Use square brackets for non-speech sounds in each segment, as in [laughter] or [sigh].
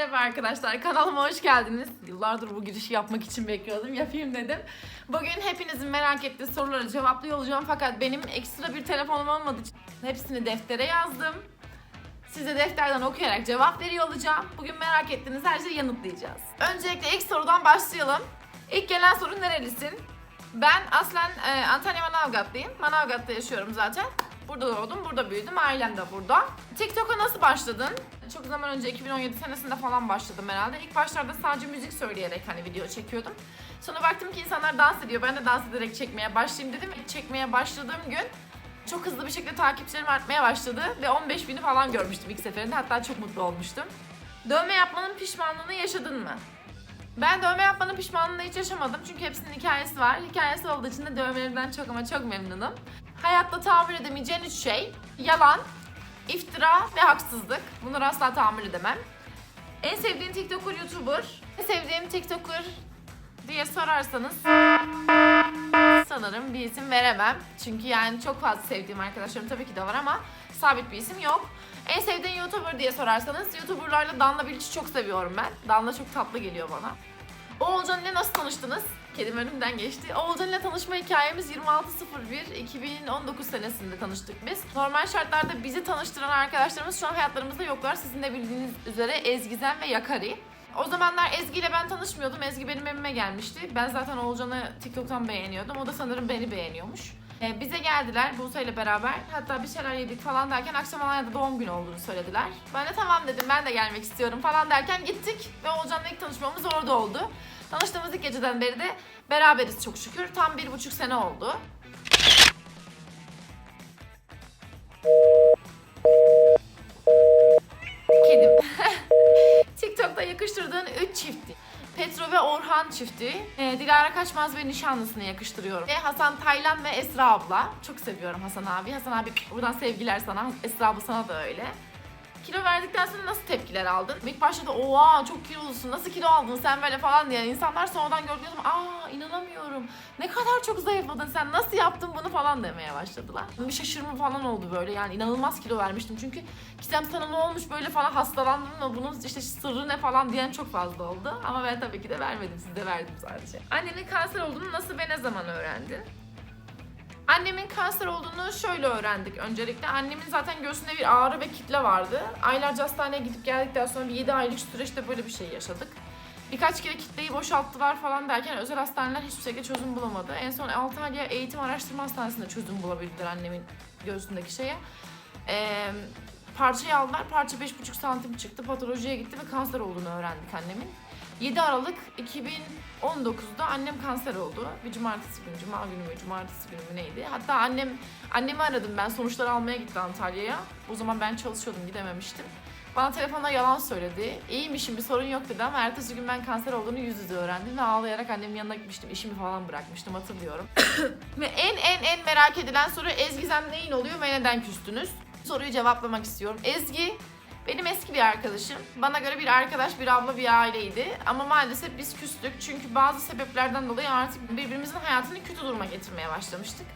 Merhaba arkadaşlar, kanalıma hoş geldiniz. Yıllardır bu girişi yapmak için bekliyordum, yapayım dedim. Bugün hepinizin merak ettiği soruları cevaplıyor olacağım fakat benim ekstra bir telefonum olmadığı için hepsini deftere yazdım. Size defterden okuyarak cevap veriyor olacağım. Bugün merak ettiğiniz her şeyi yanıtlayacağız. Öncelikle ilk sorudan başlayalım. İlk gelen soru nerelisin? Ben aslen e, Antalya Manavgatlıyım. Manavgat'ta yaşıyorum zaten. Burada doğdum, burada büyüdüm. Ailem de burada. TikTok'a nasıl başladın? Çok zaman önce 2017 senesinde falan başladım herhalde. İlk başlarda sadece müzik söyleyerek hani video çekiyordum. Sonra baktım ki insanlar dans ediyor. Ben de dans ederek çekmeye başlayayım dedim. Çekmeye başladığım gün çok hızlı bir şekilde takipçilerim artmaya başladı. Ve 15 bini falan görmüştüm ilk seferinde. Hatta çok mutlu olmuştum. Dövme yapmanın pişmanlığını yaşadın mı? Ben dövme yapmanın pişmanlığını hiç yaşamadım. Çünkü hepsinin hikayesi var. Hikayesi olduğu için de dövmelerimden çok ama çok memnunum. Hayatta tahammül edemeyeceğin üç şey. Yalan, iftira ve haksızlık. Bunları asla tahammül edemem. En sevdiğin TikToker, YouTuber. En sevdiğim TikToker diye sorarsanız sanırım bir isim veremem. Çünkü yani çok fazla sevdiğim arkadaşlarım tabii ki de var ama sabit bir isim yok. En sevdiğin YouTuber diye sorarsanız YouTuberlarla Danla Bilic'i çok seviyorum ben. Danla çok tatlı geliyor bana. Oğulcan ile nasıl tanıştınız? Kedim önümden geçti. Oğulcan ile tanışma hikayemiz 26.01.2019 senesinde tanıştık biz. Normal şartlarda bizi tanıştıran arkadaşlarımız şu an hayatlarımızda yoklar. Sizin de bildiğiniz üzere Ezgizem ve Yakari. O zamanlar Ezgi ile ben tanışmıyordum. Ezgi benim evime gelmişti. Ben zaten Oğulcan'ı TikTok'tan beğeniyordum. O da sanırım beni beğeniyormuş. Ee, bize geldiler Buse ile beraber. Hatta bir şeyler yedik falan derken akşam Alanya'da doğum günü olduğunu söylediler. Ben de tamam dedim ben de gelmek istiyorum falan derken gittik. Ve Oğulcan'la ilk tanışmamız orada oldu. Tanıştığımız ilk geceden beri de beraberiz çok şükür. Tam bir buçuk sene oldu. Kedim. [laughs] TikTok'ta yakıştırdığın 3 çifti. Petro ve Orhan çifti. Ee, Dilara Kaçmaz ve nişanlısını yakıştırıyorum. Ve Hasan Taylan ve Esra abla. Çok seviyorum Hasan abi. Hasan abi buradan sevgiler sana. Esra abla sana da öyle. Kilo verdikten sonra nasıl tepkiler aldın? İlk başta da oha çok kilolusun nasıl kilo aldın sen böyle? falan diye insanlar sonradan gördüğüm zaman aa inanamıyorum. Ne kadar çok zayıfladın sen nasıl yaptın bunu? falan demeye başladılar. Bir şaşırma falan oldu böyle. Yani inanılmaz kilo vermiştim. Çünkü Gizem sana ne olmuş böyle? falan hastalandın mı? Bunun işte sırrı ne? falan diyen çok fazla oldu. Ama ben tabii ki de vermedim. Size verdim sadece. Annenin kanser olduğunu nasıl ve ne zaman öğrendin? Annemin kanser olduğunu şöyle öğrendik öncelikle. Annemin zaten göğsünde bir ağrı ve kitle vardı. Aylarca hastaneye gidip geldikten sonra bir 7 aylık süreçte böyle bir şey yaşadık. Birkaç kere kitleyi boşalttılar falan derken özel hastaneler hiçbir şekilde çözüm bulamadı. En son Antalya Eğitim Araştırma Hastanesi'nde çözüm bulabildiler annemin göğsündeki şeye. Ee, parçayı aldılar. Parça 5,5 santim çıktı. Patolojiye gitti ve kanser olduğunu öğrendik annemin. 7 Aralık 2019'da annem kanser oldu. Bir cumartesi günü, cuma günü mü, cumartesi günü mü neydi? Hatta annem, annemi aradım ben sonuçları almaya gitti Antalya'ya. O zaman ben çalışıyordum, gidememiştim. Bana telefonda yalan söyledi. İyiymişim, bir sorun yok dedi ama ertesi gün ben kanser olduğunu yüz yüze öğrendim ve ağlayarak annemin yanına gitmiştim. İşimi falan bırakmıştım hatırlıyorum. [coughs] ve en en en merak edilen soru Ezgizem neyin oluyor ve neden küstünüz? Soruyu cevaplamak istiyorum. Ezgi benim eski bir arkadaşım. Bana göre bir arkadaş, bir abla, bir aileydi. Ama maalesef biz küstük. Çünkü bazı sebeplerden dolayı artık birbirimizin hayatını kötü duruma getirmeye başlamıştık.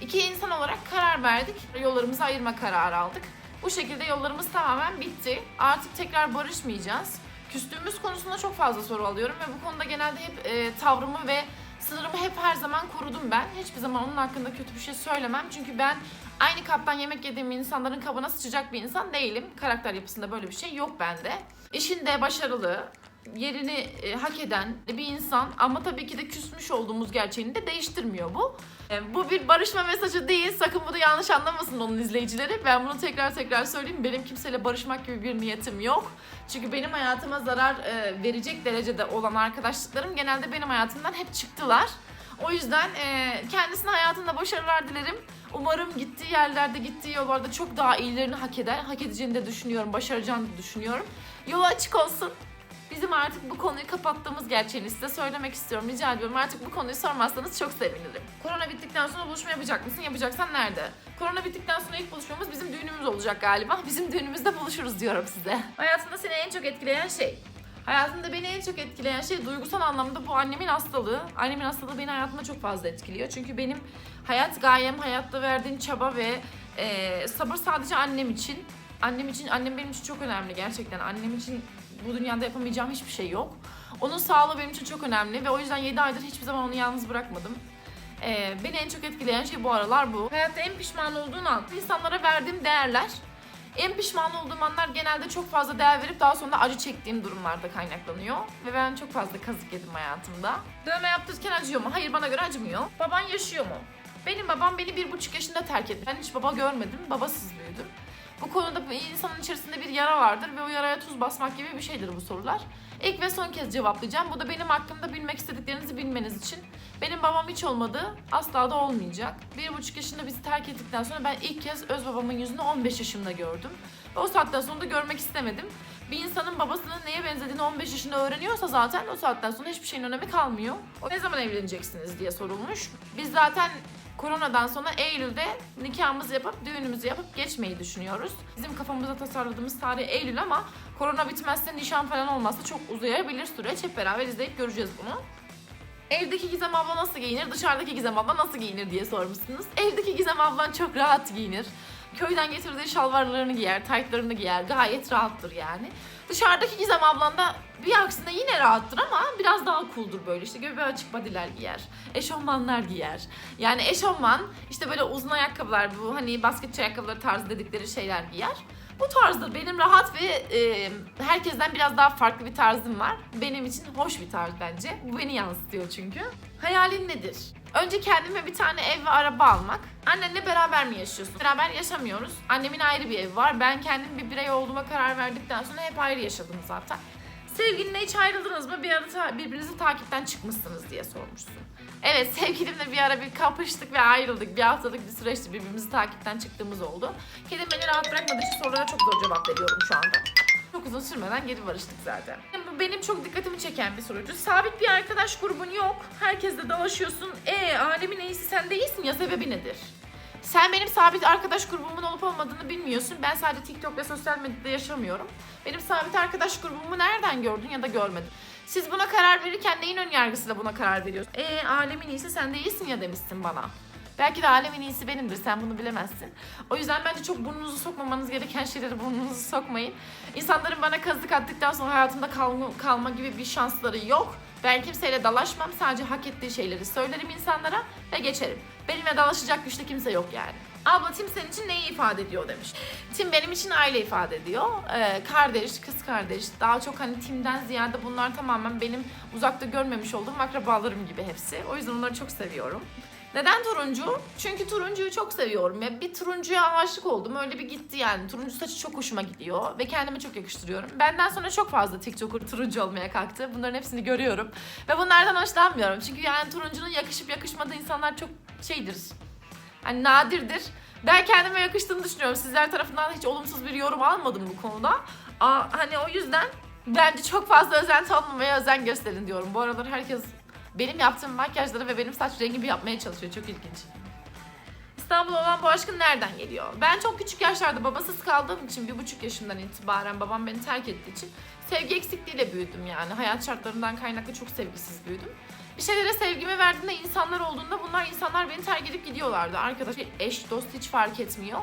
İki insan olarak karar verdik. Yollarımızı ayırma kararı aldık. Bu şekilde yollarımız tamamen bitti. Artık tekrar barışmayacağız. Küstüğümüz konusunda çok fazla soru alıyorum ve bu konuda genelde hep e, tavrımı ve sınırımı hep her zaman korudum ben. Hiçbir zaman onun hakkında kötü bir şey söylemem. Çünkü ben aynı kaptan yemek yediğim insanların kabına sıçacak bir insan değilim. Karakter yapısında böyle bir şey yok bende. İşinde başarılı, yerini e, hak eden bir insan ama tabii ki de küsmüş olduğumuz gerçeğini de değiştirmiyor bu. E, bu bir barışma mesajı değil. Sakın bunu yanlış anlamasın onun izleyicileri. Ben bunu tekrar tekrar söyleyeyim. Benim kimseyle barışmak gibi bir niyetim yok. Çünkü benim hayatıma zarar e, verecek derecede olan arkadaşlıklarım genelde benim hayatımdan hep çıktılar. O yüzden e, kendisine hayatında başarılar dilerim. Umarım gittiği yerlerde, gittiği yollarda çok daha iyilerini hak eder. Hak edeceğini de düşünüyorum, başaracağını da düşünüyorum. Yolu açık olsun. Bizim artık bu konuyu kapattığımız gerçeğini size söylemek istiyorum. Rica ediyorum artık bu konuyu sormazsanız çok sevinirim. Korona bittikten sonra buluşma yapacak mısın? Yapacaksan nerede? Korona bittikten sonra ilk buluşmamız bizim düğünümüz olacak galiba. [laughs] Bizim düğünümüzde buluşuruz diyorum size. Hayatında seni en çok etkileyen şey? Hayatımda beni en çok etkileyen şey duygusal anlamda bu annemin hastalığı. Annemin hastalığı beni hayatımda çok fazla etkiliyor. Çünkü benim hayat gayem, hayatta verdiğim çaba ve e, sabır sadece annem için. Annem için, annem benim için çok önemli gerçekten. Annem için bu dünyada yapamayacağım hiçbir şey yok. Onun sağlığı benim için çok önemli ve o yüzden 7 aydır hiçbir zaman onu yalnız bırakmadım. Ee, beni en çok etkileyen şey bu aralar bu. Hayatta en pişman olduğun an, insanlara verdiğim değerler. En pişman olduğum anlar genelde çok fazla değer verip daha sonra acı çektiğim durumlarda kaynaklanıyor. Ve ben çok fazla kazık yedim hayatımda. Dövme yaptırırken acıyor mu? Hayır bana göre acımıyor. Baban yaşıyor mu? Benim babam beni bir buçuk yaşında terk etti. Ben hiç baba görmedim. Babasız büyüdüm. Bu konuda insanın içerisinde bir yara vardır ve o yaraya tuz basmak gibi bir şeydir bu sorular. İlk ve son kez cevaplayacağım. Bu da benim hakkımda bilmek istediklerinizi bilmeniz için. Benim babam hiç olmadı, asla da olmayacak. Bir buçuk yaşında bizi terk ettikten sonra ben ilk kez öz babamın yüzünü 15 yaşımda gördüm. Ve o saatten sonra da görmek istemedim. Bir insanın babasının neye benzediğini 15 yaşında öğreniyorsa zaten o saatten sonra hiçbir şeyin önemi kalmıyor. O ne zaman evleneceksiniz diye sorulmuş. Biz zaten koronadan sonra Eylül'de nikahımızı yapıp düğünümüzü yapıp geçmeyi düşünüyoruz. Bizim kafamızda tasarladığımız tarih Eylül ama korona bitmezse nişan falan olmazsa çok uzayabilir süreç. Hep beraber izleyip göreceğiz bunu. Evdeki Gizem abla nasıl giyinir, dışarıdaki Gizem abla nasıl giyinir diye sormuşsunuz. Evdeki Gizem ablan çok rahat giyinir. Köyden getirdiği şalvarlarını giyer, taytlarını giyer. Gayet rahattır yani. Dışarıdaki Gizem ablan da bir aksine yine rahattır ama biraz daha cool'dur böyle. İşte göbeği açık body'ler giyer. Eşofmanlar giyer. Yani eşofman işte böyle uzun ayakkabılar bu hani basketçi ayakkabıları tarzı dedikleri şeyler giyer. Bu tarzdır. Benim rahat ve e, herkesten biraz daha farklı bir tarzım var. Benim için hoş bir tarz bence. Bu beni yansıtıyor çünkü. Hayalin nedir? Önce kendime bir tane ev ve araba almak. Annenle beraber mi yaşıyorsun? Beraber yaşamıyoruz. Annemin ayrı bir evi var. Ben kendim bir birey olduğuma karar verdikten sonra hep ayrı yaşadım zaten. Sevgilinle hiç ayrıldınız mı? Bir ara ta- birbirinizi takipten çıkmışsınız diye sormuşsun. Evet [laughs] sevgilimle bir ara bir kapıştık ve ayrıldık. Bir haftalık bir süreçti birbirimizi takipten çıktığımız oldu. Kedim beni rahat bırakmadığı için sorulara çok zor cevap veriyorum şu anda. Çok uzun sürmeden geri barıştık zaten. Bu benim çok dikkatimi çeken bir soruydu. Sabit bir arkadaş grubun yok. Herkesle dalaşıyorsun. E alemin iyisi sen değilsin ya sebebi nedir? Sen benim sabit arkadaş grubumun olup olmadığını bilmiyorsun. Ben sadece TikTok ve sosyal medyada yaşamıyorum. Benim sabit arkadaş grubumu nereden gördün ya da görmedin? Siz buna karar verirken neyin ön yargısıyla buna karar veriyorsun? E alemin iyisi sen değilsin ya demişsin bana. Belki de alemin iyisi benimdir sen bunu bilemezsin. O yüzden bence çok burnunuzu sokmamanız gereken şeyleri burnunuzu sokmayın. İnsanların bana kazık attıktan sonra hayatımda kalma, kalma gibi bir şansları yok. Ben kimseyle dalaşmam. Sadece hak ettiği şeyleri söylerim insanlara ve geçerim. Benimle dalaşacak güçte kimse yok yani. Abla Tim senin için neyi ifade ediyor demiş. Tim benim için aile ifade ediyor. Ee, kardeş, kız kardeş. Daha çok hani Tim'den ziyade bunlar tamamen benim uzakta görmemiş olduğum akrabalarım gibi hepsi. O yüzden onları çok seviyorum. Neden turuncu? Çünkü turuncuyu çok seviyorum. Ya bir turuncuya aşık oldum. Öyle bir gitti yani. Turuncu saçı çok hoşuma gidiyor ve kendime çok yakıştırıyorum. Benden sonra çok fazla TikToker turuncu olmaya kalktı. Bunların hepsini görüyorum ve bunlardan hoşlanmıyorum. Çünkü yani turuncunun yakışıp yakışmadığı insanlar çok şeydir. Hani nadirdir. Ben kendime yakıştığını düşünüyorum. Sizler tarafından hiç olumsuz bir yorum almadım bu konuda. Aa, hani o yüzden bence çok fazla özenti olmamaya özen gösterin diyorum. Bu aralar herkes benim yaptığım makyajları ve benim saç rengimi yapmaya çalışıyor. Çok ilginç. İstanbul'a olan bu aşkın nereden geliyor? Ben çok küçük yaşlarda babasız kaldığım için bir buçuk yaşımdan itibaren babam beni terk ettiği için sevgi eksikliğiyle büyüdüm yani. Hayat şartlarından kaynaklı çok sevgisiz büyüdüm. Bir şeylere sevgimi verdiğimde insanlar olduğunda bunlar insanlar beni terk edip gidiyorlardı. Arkadaş, eş, dost hiç fark etmiyor.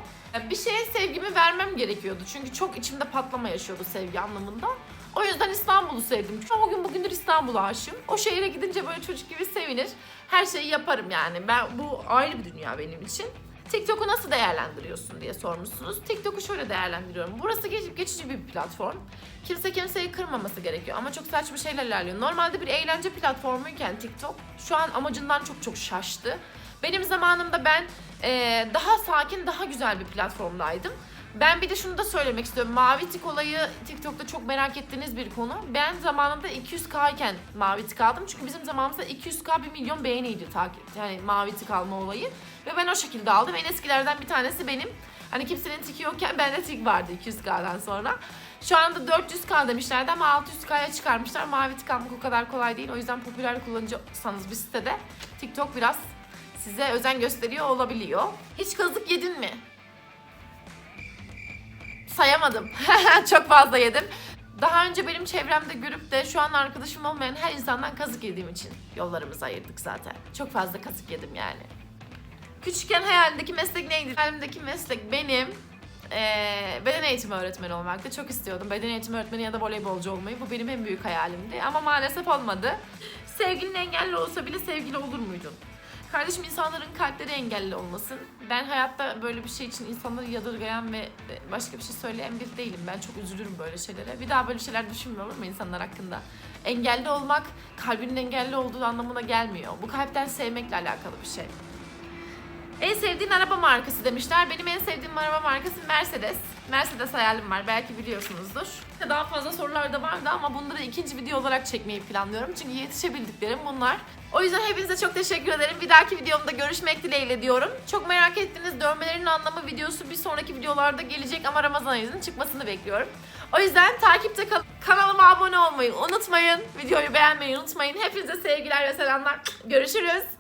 Bir şeye sevgimi vermem gerekiyordu. Çünkü çok içimde patlama yaşıyordu sevgi anlamında. O yüzden İstanbul'u sevdim. Çünkü o gün bugündür İstanbul'a aşığım. O şehire gidince böyle çocuk gibi sevinir. Her şeyi yaparım yani. Ben bu ayrı bir dünya benim için. TikTok'u nasıl değerlendiriyorsun diye sormuşsunuz. TikTok'u şöyle değerlendiriyorum. Burası geç- geçici bir platform. Kimse kimseyi kırmaması gerekiyor ama çok saçma şeyler ilerliyor. Normalde bir eğlence platformuyken TikTok şu an amacından çok çok şaştı. Benim zamanımda ben eee, daha sakin, daha güzel bir platformdaydım. Ben bir de şunu da söylemek istiyorum. Mavi tik olayı TikTok'ta çok merak ettiğiniz bir konu. Ben zamanında 200k iken mavi tik aldım. Çünkü bizim zamanımızda 200k 1 milyon beğeniydi takip. Yani mavi tik alma olayı. Ve ben o şekilde aldım. En eskilerden bir tanesi benim. Hani kimsenin tiki yokken bende tik vardı 200k'dan sonra. Şu anda 400k demişlerdi ama 600k'ya çıkarmışlar. Mavi tik almak o kadar kolay değil. O yüzden popüler kullanıcıysanız bir sitede TikTok biraz size özen gösteriyor olabiliyor. Hiç kazık yedin mi? sayamadım. [laughs] Çok fazla yedim. Daha önce benim çevremde görüp de şu an arkadaşım olmayan her insandan kazık yediğim için yollarımızı ayırdık zaten. Çok fazla kazık yedim yani. Küçükken hayalindeki meslek neydi? Hayalimdeki meslek benim Ee, beden eğitimi öğretmeni olmaktı. Çok istiyordum. Beden eğitimi öğretmeni ya da voleybolcu olmayı. Bu benim en büyük hayalimdi. Ama maalesef olmadı. Sevgilin engelli olsa bile sevgili olur muydun? Kardeşim insanların kalpleri engelli olmasın. Ben hayatta böyle bir şey için insanları yadırgayan ve başka bir şey söyleyen biri değilim. Ben çok üzülürüm böyle şeylere. Bir daha böyle şeyler düşünmüyor olur mu insanlar hakkında? Engelli olmak kalbinin engelli olduğu anlamına gelmiyor. Bu kalpten sevmekle alakalı bir şey. En sevdiğin araba markası demişler. Benim en sevdiğim araba markası Mercedes. Mercedes hayalim var. Belki biliyorsunuzdur. Daha fazla sorular da vardı ama bunları ikinci video olarak çekmeyi planlıyorum. Çünkü yetişebildiklerim bunlar. O yüzden hepinize çok teşekkür ederim. Bir dahaki videomda görüşmek dileğiyle diyorum. Çok merak ettiğiniz dövmelerin anlamı videosu bir sonraki videolarda gelecek ama Ramazan ayının çıkmasını bekliyorum. O yüzden takipte kal kanalıma abone olmayı unutmayın. Videoyu beğenmeyi unutmayın. Hepinize sevgiler ve selamlar. Görüşürüz.